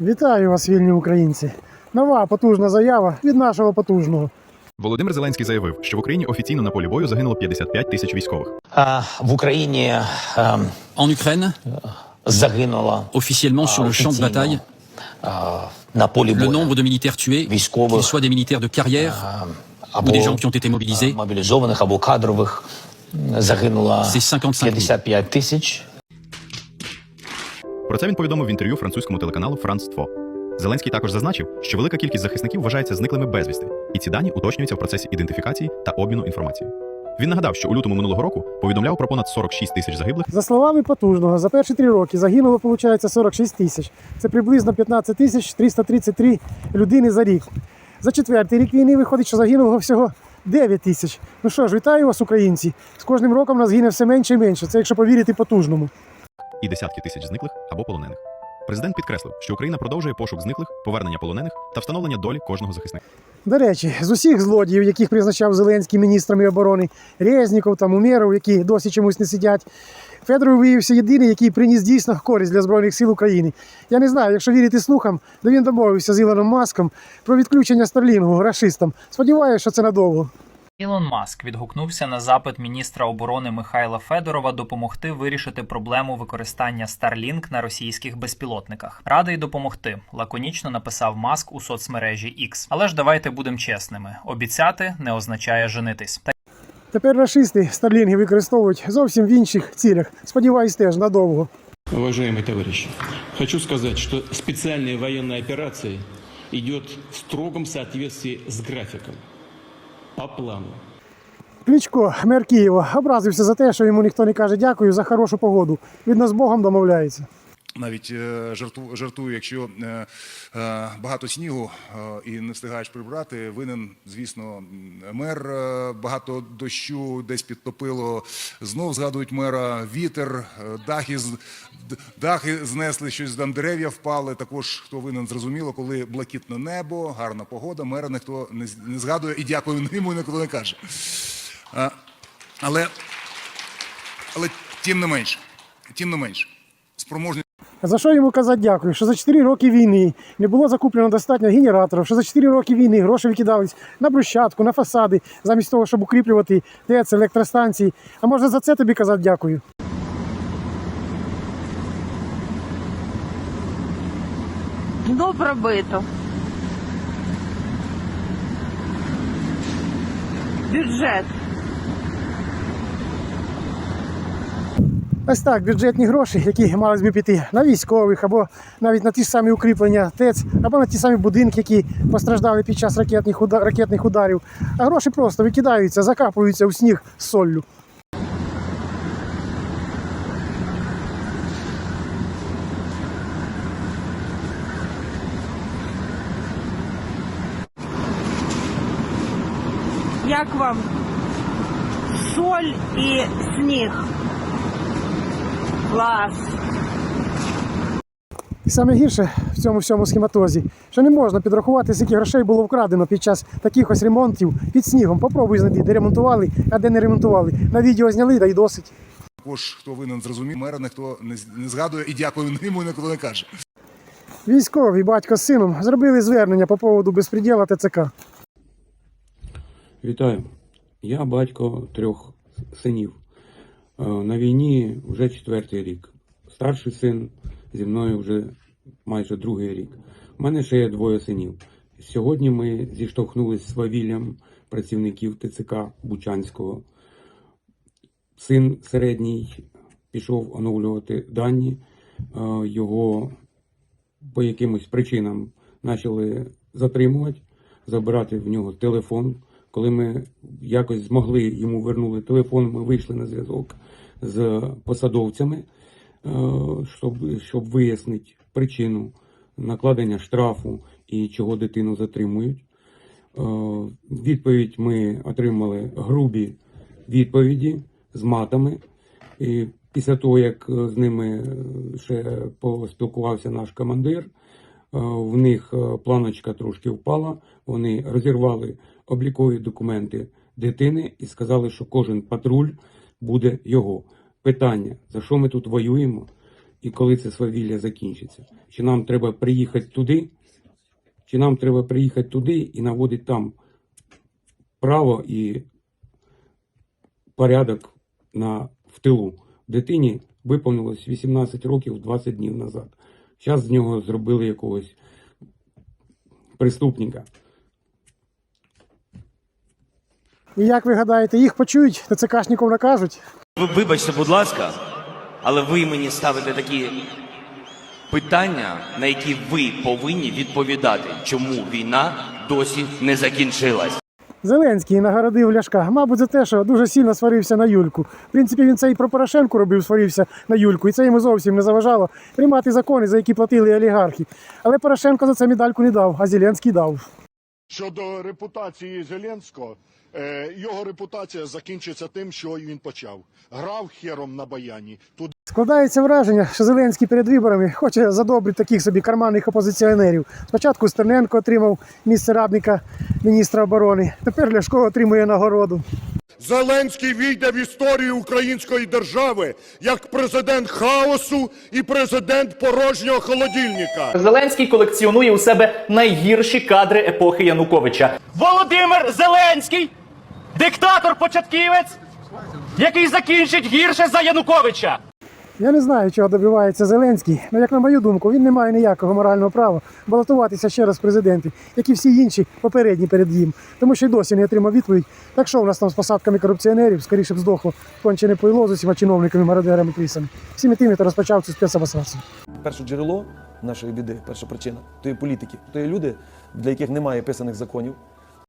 Вітаю вас, вільні українці. Нова потужна заява від нашого потужного. Володимир Зеленський заявив, що в Україні офіційно на полі бою загинуло 55 тисяч військових. А, в Україні ем, En Ukraine, загинуло officiellement sur le champ de офіційно, bataille, а, на полі le nombre de militaires tués, Військових. qu'ils soient des militaires de carrière або ou des gens qui ont été mobilisés, мобілізованих або кадрових загинуло 55 55 тисяч. Про це він повідомив в інтерв'ю французькому телеканалу France 2. Зеленський також зазначив, що велика кількість захисників вважається зниклими безвісти, і ці дані уточнюються в процесі ідентифікації та обміну інформацією. Він нагадав, що у лютому минулого року повідомляв про понад 46 тисяч загиблих За словами потужного, за перші три роки загинуло, виходить, 46 тисяч. Це приблизно 15 тисяч 333 людини за рік. За четвертий рік війни виходить, що загинуло всього 9 тисяч. Ну що ж, вітаю вас, українці. З кожним роком нас гине все менше і менше. Це якщо повірити потужному. І десятки тисяч зниклих або полонених. Президент підкреслив, що Україна продовжує пошук зниклих, повернення полонених та встановлення долі кожного захисника. До речі, з усіх злодіїв, яких призначав Зеленський міністрами оборони, Резніков там Умєров, які досі чомусь не сидять. Федоров виявився єдиний, який приніс дійсно користь для Збройних сил України. Я не знаю, якщо вірити слухам, то він домовився з Ілоном Маском про відключення Старлінгу рашистам. Сподіваюся, що це надовго. Ілон Маск відгукнувся на запит міністра оборони Михайла Федорова допомогти вирішити проблему використання Starlink на російських безпілотниках. Радий допомогти, лаконічно написав Маск у соцмережі X. Але ж давайте будемо чесними: обіцяти не означає женитись. Та Тепер рашисти Старлінги використовують зовсім в інших цілях. Сподіваюсь, теж надовго. Уважаемые товарищи, хочу сказать, что специальная военная операция идет в строгом соответствии с графиком, по плану. Кличко, мер Києва, образився за те, що йому ніхто не каже дякую за хорошу погоду. Видно, з Богом домовляється. Навіть е, жарту, жартую, якщо е, е, багато снігу і не встигаєш прибрати, винен, звісно, мер. Багато дощу десь підтопило. Знов згадують мера вітер, дахи, дахи знесли, щось там дерев'я впали. Також хто винен, зрозуміло, коли блакитне небо, гарна погода, мера ніхто не, згадує і дякую йому ніхто не каже. Але, але тим не менш, тим не менш, спроможність. За що йому казати дякую? Що за 4 роки війни не було закуплено достатньо генераторів, що за 4 роки війни гроші викидались на брусчатку, на фасади, замість того, щоб укріплювати ТЕЦ, електростанції. А може за це тобі казати дякую? Пробито. Бюджет. Ось так, бюджетні гроші, які мали б піти на військових, або навіть на ті ж самі укріплення ТЕЦ, або на ті самі будинки, які постраждали під час ракетних, ракетних ударів. А гроші просто викидаються, закапуються у сніг з соллю. Як вам соль і сніг? Клас. Саме гірше в цьому всьому схематозі, що не можна підрахувати, скільки грошей було вкрадено під час таких ось ремонтів під снігом. Попробуй знайти, де ремонтували, а де не ремонтували. На відео зняли, да й досить. Також хто винен зрозумів, мера ніхто не, не згадує і дякую йому ніхто не каже. Військовий батько з сином зробили звернення по поводу безпреділа ТЦК. Вітаю. Я батько трьох синів. Е, На війні вже четвертий рік. Старший син зі мною вже майже другий рік. У мене ще є двоє синів. Сьогодні ми зіштовхнулися з свавіллям працівників ТЦК Бучанського. Син середній пішов оновлювати дані. Е, Його по якимось причинам почали затримувати, забирати в нього телефон. Коли ми якось змогли йому вернули телефон, ми вийшли на зв'язок з посадовцями, е, щоб, щоб вияснити причину накладення штрафу і чого дитину затримують. Е, Відповідь ми отримали грубі відповіді з матами. І після того, як е, з ними ще поспілкувався наш командир, в них планочка трошки впала. Вони розірвали облікові документи дитини і сказали, що кожен патруль буде його. Питання: за що ми тут воюємо? і коли це свавілля закінчиться. Чи нам треба приїхати туди, чи нам треба приїхати туди і наводити там право і порядок на, в тилу. Дитині виповнилось 18 років 20 днів назад. Зараз з нього зробили якогось преступника. І як ви гадаєте, їх почують, ТЦКшників накажуть? Ви вибачте, будь ласка, але ви мені ставите такі питання, на які ви повинні відповідати, чому війна досі не закінчилась. Зеленський нагородив Ляшка, мабуть, за те, що дуже сильно сварився на Юльку. В принципі, він це і про Порошенку робив, сварився на Юльку, і це йому зовсім не заважало приймати закони, за які платили олігархи. Але Порошенко за це медальку не дав, а Зеленський дав. Щодо репутації Зеленського, його репутація закінчиться тим, що він почав. Грав хером на баяні. Туди Складається враження, що Зеленський перед виборами хоче задобрити таких собі карманних опозиціонерів. Спочатку Стерненко отримав місце радника міністра оборони, тепер Ляшко отримує нагороду. Зеленський війде в історію української держави як президент хаосу і президент порожнього холодильника. Зеленський колекціонує у себе найгірші кадри епохи Януковича. Володимир Зеленський, диктатор-початківець, який закінчить гірше за Януковича. Я не знаю, чого добивається Зеленський, але як на мою думку, він не має ніякого морального права балотуватися ще раз в президенти, як і всі інші попередні перед ним, тому що й досі не отримав відповідь. Так що у нас там з посадками корупціонерів, скоріше б здохло кончене пойло з усіма чиновниками, мародерами, крісами. Всіми тими, хто розпочав цю спецавасацію. Перше джерело нашої біди, перша причина то є політики, то є люди, для яких немає писаних законів,